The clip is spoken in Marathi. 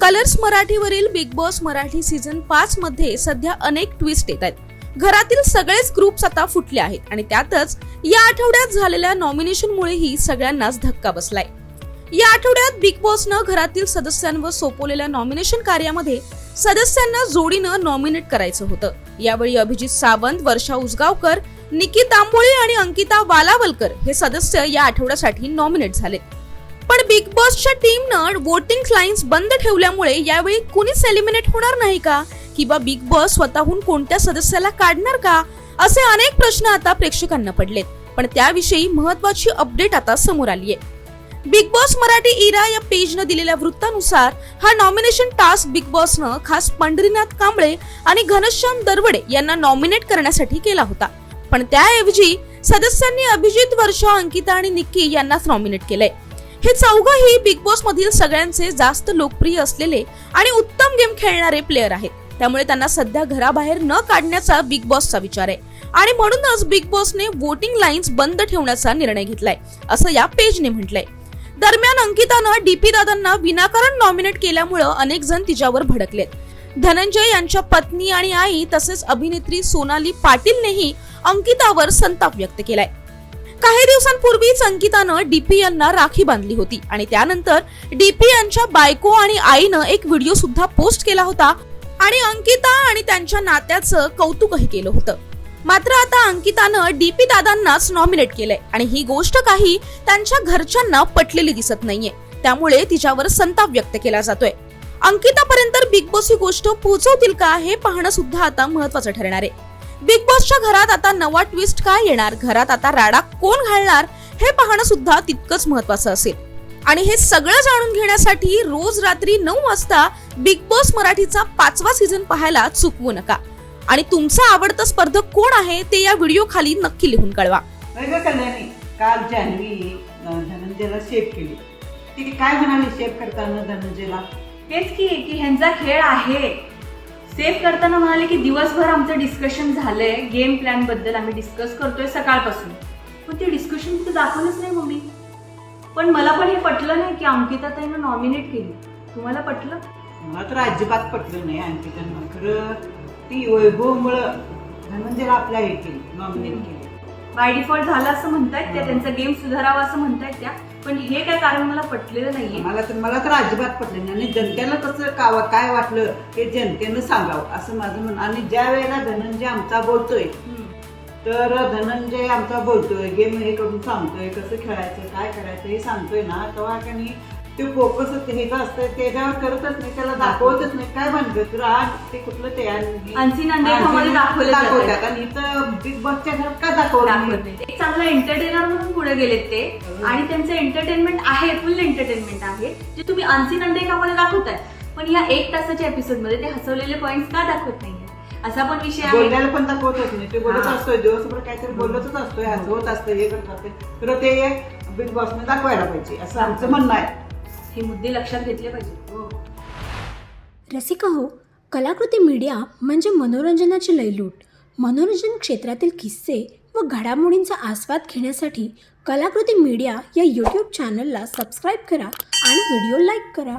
कलर्स मराठीवरील बिग बॉस मराठी सीझन पाच मध्ये सध्या अनेक ट्विस्ट येत आहेत. घरातील सगळेच ग्रुप्स आता फुटले आहेत आणि त्यातच या आठवड्यात झालेल्या नॉमिनेशनमुळेही सगळ्यांनाच धक्का बसलाय. या आठवड्यात बिग बॉसनं घरातील सदस्यांवर सोपवलेल्या नॉमिनेशन कार्यामध्ये सदस्यांना जोडीनं नॉमिनेट करायचं होतं. यावेळी अभिजित सावंत वर्षा उसगावकर निकी तांबोळी आणि अंकिता वालावलकर हे सदस्य या आठवड्यासाठी नॉमिनेट झालेत. पण बिग बॉसच्या टीमनं वोटिंग लाईन्स बंद ठेवल्यामुळे यावेळी कुणीच एलिमिनेट होणार नाही का? किंवा बिग बॉस स्वतःहून कोणत्या सदस्याला काढणार का? असे अनेक प्रश्न आता प्रेक्षकांना पडलेत. पण त्याविषयी महत्वाची अपडेट आता समोर आली आहे बिग बॉस मराठी इरा या पेजनं दिलेल्या वृत्तानुसार हा नॉमिनेशन टास्क बिग बॉसनं खास पंढरीनाथ कांबळे आणि घनश्याम दरवडे यांना नॉमिनेट करण्यासाठी केला होता. पण त्याऐवजी सदस्यांनी अभिजित वर्षा अंकिता आणि निक्की यांनाच नॉमिनेट केलंय. हे चौघही बिग बॉस मधील सगळ्यांचे जास्त लोकप्रिय असलेले आणि उत्तम गेम खेळणारे प्लेअर आहेत. त्यामुळे त्यांना सध्या घराबाहेर न काढण्याचा बिग बॉसचा विचार आहे. आणि म्हणूनच बिग बॉसने वोटिंग लाईन्स बंद ठेवण्याचा निर्णय घेतलाय असं या पेजने म्हटलंय. दरम्यान अंकितानं डीपी दादांना विनाकारण नॉमिनेट केल्यामुळं अनेक जण तिच्यावर भडकलेत. धनंजय यांच्या पत्नी आणि आई तसेच अभिनेत्री सोनाली पाटीलनेही अंकितावर संताप व्यक्त केलाय. काही दिवसांपूर्वीच अंकितानं डीपी यांना राखी बांधली होती आणि त्यानंतर डीपी यांच्या बायको आणि आईनं एक व्हिडिओ सुद्धा पोस्ट केला होता आणि अंकिता आणि त्यांच्या नात्याचं कौतुकही केलं होतं. मात्र आता अंकितानं डीपी दादांनाच नॉमिनेट केलंय आणि ही गोष्ट काही त्यांच्या घरच्यांना पटलेली दिसत नाहीये. त्यामुळे तिच्यावर संताप व्यक्त केला जातोय. अंकितापर्यंत बिग बॉस ही गोष्ट पोहोचवतील का हे पाहणं सुद्धा आता महत्वाचं ठरणार आहे. बिग बॉसच्या घरात आता नवा ट्विस्ट काय येणार? घरात आता राडा कोण घालणार? हे पाहणं सुद्धा तितकंच महत्वाचं असेल. आणि हे सगळं जाणून घेण्यासाठी रोज रात्री नऊ वाजता बिग बॉस मराठीचा पाचवा सीझन पाहायला चुकवू नका. आणि तुमचा आवडता स्पर्धक कोण आहे ते या व्हिडिओ खाली नक्की लिहून कळवा. काल जान्हवी धनंजयला सेफ केली. ती काय म्हणाली सेफ करताना धनंजयला? तेच की की ह्यांचा खेळ आहे. सेफ करताना म्हणाले की दिवसभर आमचं डिस्कशन झालंय. गेम प्लॅनबद्दल आम्ही डिस्कस करतोय सकाळपासून. पण ते डिस्कशन तिथे दाखवलंच नाही मम्मी. पण मला पण हे पटलं नाही की अंकिता ताईनं नॉमिनेट केली. तुम्हाला पटलं? मला तर अजिबात पटलं नाही त्यांना खरं ती वैभवमुळं धनंजयला आपल्या हे केली नॉमिनेट केली. बाय डिफॉल्ट झालं असं म्हणतायत त्या त्यांचा गेम सुधारावा असं म्हणतायत त्या. पण हे काय कारण मला पटलेलं नाहीये. मला तर मला तर अजिबात पटलं नाही. आणि जनतेला कसं का काय वाटलं हे जनतेनं सांगावं असं माझं म्हण आणि ज्या वेळेला धनंजय आमचा बोलतोय तर धनंजय आमचा बोलतोय गेम हे करून सांगतोय कसं खेळायचं काय करायचं हे सांगतोय ना. तेव्हा का नाही ते फोकस ह्याचं असतं त्याच्यावर करतच नाही त्याला दाखवतच नाही. काय म्हणतात तर आज ते कुठलं ते आणि- अन्सी नांदेडमध्ये दाखवलं जातंय. दाखवतात आणि इथं बिग बॉसच्या घरात का दाखवलं दाखवत नाही? नाही. एक चांगला एंटरटेनर म्हणून पुढे गेलेत ते. हम्म. आणि त्यांचं एंटरटेनमेंट आहे फुल एंटरटेनमेंट आहे. जे तुम्ही अनसी नंदेकामध्ये दाखवताय? पण या एक तासाच्या एपिसोडमध्ये ते हसवलेले पॉइंट का दाखवत नाहीये? असा पण विषय आहे. बोलण्याला पण दाखवतच नाही. ते बोलत हा. असतोय दिवसभर काहीतरी बोलतच असतोय हसवत असतोय हे करत असतोय. तर ते बिग बॉसने दाखवायला पाहिजे असं आमचं म्हणणं आहे. हे मुद्दे लक्षात घेतले पाहिजे हो. रसिका हो कलाकृती मीडिया म्हणजे मनोरंजनाची लयलूट मनोरंजन क्षेत्रातील किस्से व घडामोडींचा आस्वाद घेण्यासाठी कलाकृती मीडिया या यूट्यूब चॅनलला सबस्क्राईब करा आणि व्हिडिओ लाईक करा